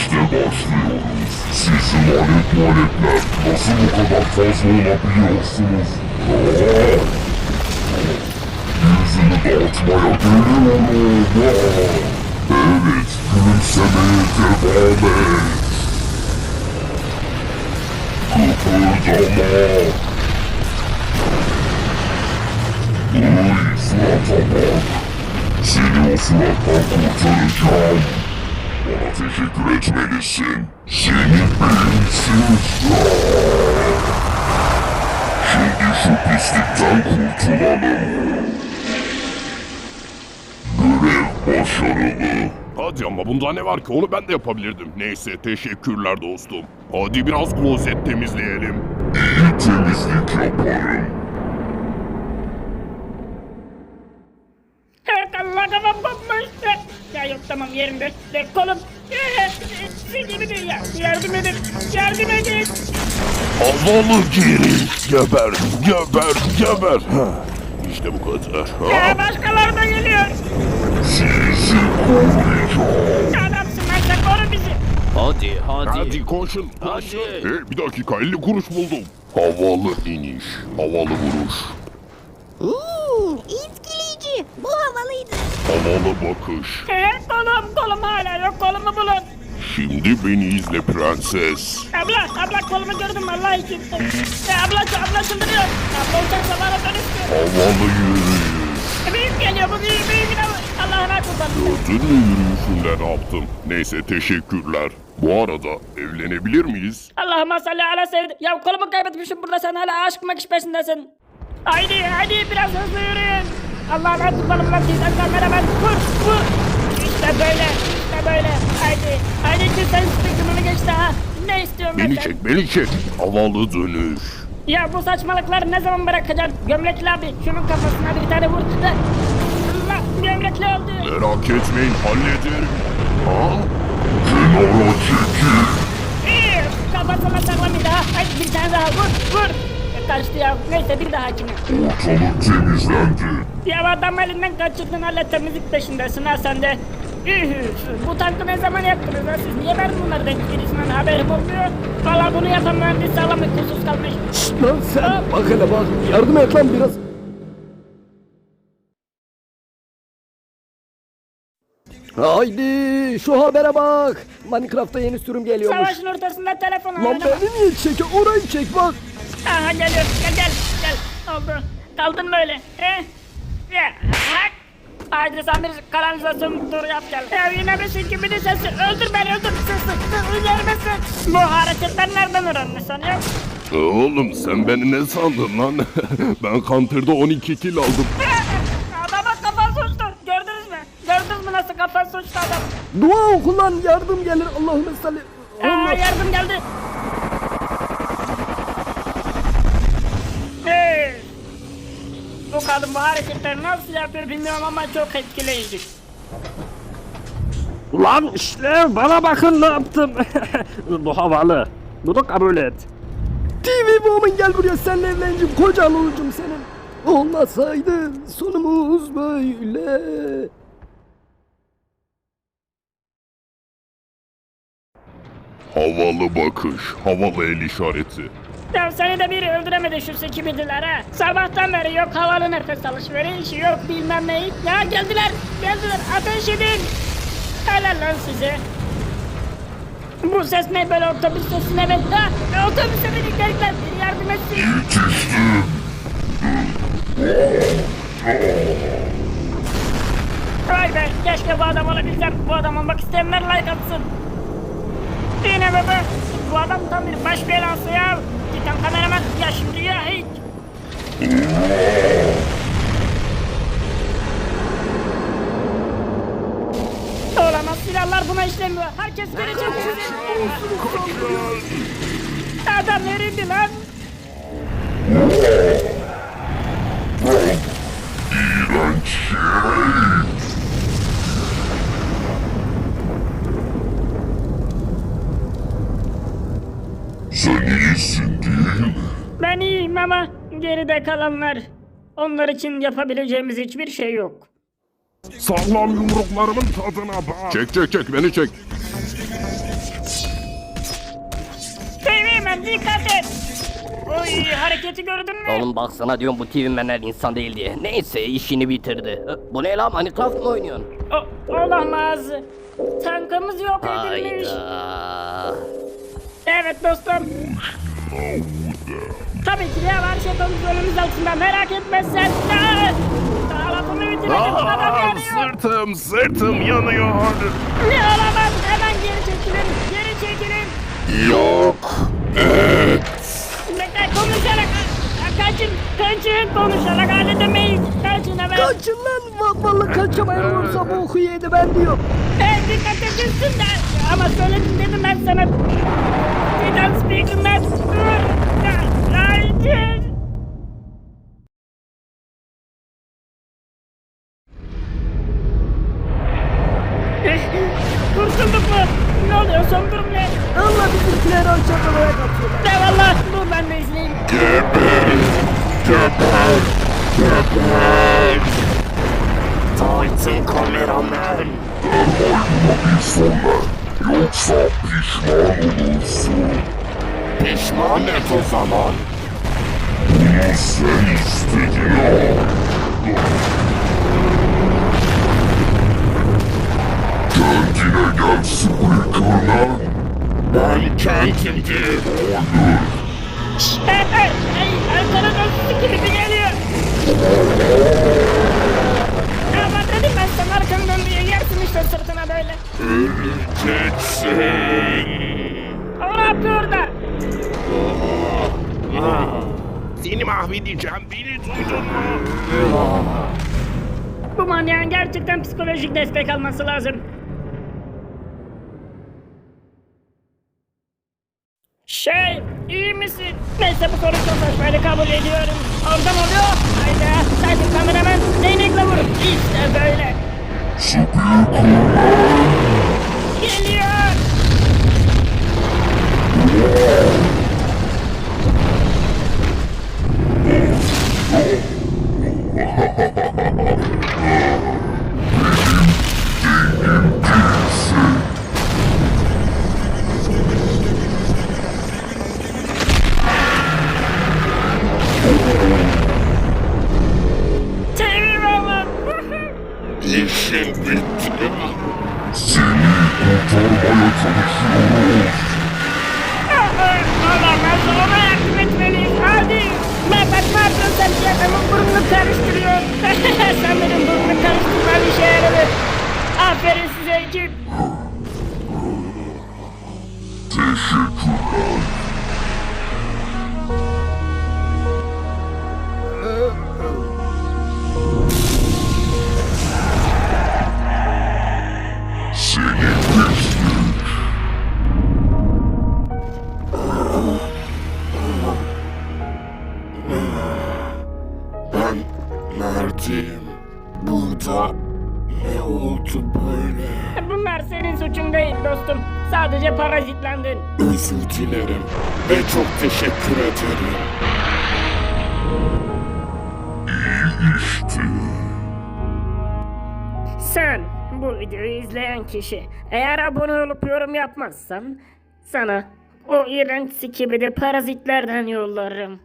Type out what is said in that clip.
İşte başlıyoruz. Siz lanet lanetler nasıl bu kadar fazla olabiliyorsunuz? Yüzünü dağıtmaya geliyorum. Evet, gülümsemeye devam et. Kıpırdama. Uy, surata bak. Seni o surattan kurtaracağım. Bana teşekkür etmelisin. Seni beyinsiz. Şimdi şu pislikten kurtulalım. Görev başarılı. Hadi ama bunda ne var ki onu ben de yapabilirdim. Neyse teşekkürler dostum. Hadi biraz klozet temizleyelim. İyi temizlik yaparım. Evet Allah kafam kopmuş. Ya yok tamam kolum. Silgimi de ya. Yardım edin. Yardım edin. Havalı geri. Geber, geber, geber. İşte bu kadar. Ya Ha, başkaları da geliyor. Sizi koruyacağım. Adamsın lan sen koru bizi. Hadi hadi. Hadi koşun. Hadi. koşun. Hey, bir dakika 50 kuruş buldum. Havalı iniş, havalı vuruş, Oo, etkileyici. Bu havalıydı. havalı bakış. Ee, kolum kolum hala yok kolumu bulun. Şimdi beni izle prenses. Abla abla kolumu gördüm Allah için. Ya abla abla çıldırıyor. Abla uçaksa bana dönüştü. Havalı yürüyüş. Büyük geliyor bu büyük büyük. Allah'ına kurban. Gördün mü yürüyüşünde ne yaptım? Neyse teşekkürler. Bu arada evlenebilir miyiz? Allah'ıma salli ala sevdim. Ya kolumu kaybetmişim burada sen hala aşk makış peşindesin. Haydi haydi biraz hızlı yürüyün. Allah'ına kurbanım lan sizden sen hemen vur vur. İşte böyle işte böyle. Haydi haydi ki sen sıkıntını geç daha. Ne istiyorum ben Beni sen? çek, beni çek. Havalı dönüş. Ya bu saçmalıkları ne zaman bırakacaksın? Gömlekli abi şunun kafasına bir tane vur. Allah gömlekli oldu. Merak etmeyin hallederim. Ha? Kenara çekil. İyi, Kafasına sakla bir daha. Haydi bir tane daha vur vur. Kaçtı ya. Neyse bir daha kimi. Ortalık temizlendi. Ya adam elinden kaçırdın hala temizlik peşindesin ha sen de. Bu tankı ne zaman yaptınız ha siz? Niye verdin bunları denk birisinden haberim olmuyor? Valla bunu yapan mühendis sağlam kursuz kalmış. Lan sen bak hele bak. Yardım et lan biraz. Haydi şu habere bak. Minecraft'ta yeni sürüm geliyormuş. Savaşın ortasında telefon Lan beni niye çekiyor? Orayı çek bak. Aha geliyor gel gel gel. Oldu. Kaldın mı öyle? He? Ya. Haydi sen bir kanalizasyon turu yap gel. Ya yine bir silkimini sesi. Öldür beni öldür. Sık. Üzerime sık. Bu hareketler nereden öğrendin sanıyorsun? Oğlum sen beni ne sandın lan? ben Counter'da 12 kill aldım. Adama kafa suçtu. Gördünüz mü? Gördünüz mü nasıl kafa suçtu adam? Dua oku lan yardım gelir. Allahümme salli. Aa, Allah. yardım geldi. Bu kadın bu hareketleri nasıl yapıyor bilmiyorum ama çok etkileyici. Lan işte bana bakın ne yaptım. Bu havalı. Bunu kabul et. TV Woman gel buraya seninle evleneceğim. Kocan olacağım senin. Olmasaydı sonumuz böyle. Havalı bakış, havalı el işareti. Ya seni de biri öldüremedi şu sekibidiler ha. Sabahtan beri yok havalı nefes alışverişi yok bilmem ne. Ya geldiler geldiler ateş edin. Helal lan size. Bu ses ne böyle otobüs sesi ne be? Ha, e, otobüse bindiklerikler biri yardım etsin. Vay be keşke bu adam olabilsem. Bu adam olmak isteyenler like atsın. Yine bebe. Bu adam tam bir baş belası ya. Giden kameraman ya şimdi ya hiç. Olamaz silahlar buna işlemiyor. Herkes verecek. Adam nerede lan? İğrenç şey. Sen iyisin? Ben iyiyim ama geride kalanlar. Onlar için yapabileceğimiz hiçbir şey yok. Sağlam yumruklarımın tadına bak. Çek çek çek beni çek. dikkat et. Oy hareketi gördün mü? Oğlum bak sana diyorum bu TV menler insan değil diye. Neyse işini bitirdi. Bu ne lan Minecraft mı oynuyorsun? O- olamaz. Tankımız yok edilmiş. Hayda. Evet dostum. Tabii ki de var şatomuz önümüz altında merak etme sen. Lafımı bitirmedim. Adam Aa, yanıyor. sırtım sırtım yanıyor. Ne olamaz. Hemen geri çekilin. Geri çekilin. Yok. Konuşarak. Kaçın. Kaçın. Konuşarak halledemeyiz. Kaçın hemen. Kaçın lan. Va- Vallahi kaçamayan olursa bu oku yedi ben diyor. Ee, dikkat edilsin de. Ama söyledim dedim ben sana. Fidan speaker'lar. Dur. Titan kameraman. Bir sonra. Yoksa pişman olursun. Pişman et o zaman. Bunu sen istedin ha. Kendine gel Squeaker'lar. Ben kentimdir. Seni mahvedeceğim. Beni duydun mu? Bu manyağın gerçekten psikolojik destek alması lazım. Şey, iyi misin? Neyse bu soru çok saçmaydı kabul ediyorum. Oradan oluyor. Hayda, sadece kameraman değnekle vur. İşte böyle. Geliyor. Hey. Adamın burnunu karıştırıyor. sen benim burnumu karıştırman işe yaradı. Aferin size ekip. Teşekkürler. Neredeyim? Burada ne oldu böyle? Bunlar senin suçun değil dostum. Sadece parazitlendin. Özür dilerim ve çok teşekkür ederim. İşte. Sen bu videoyu izleyen kişi eğer abone olup yorum yapmazsan sana o iğrenç sikibidi parazitlerden yollarım.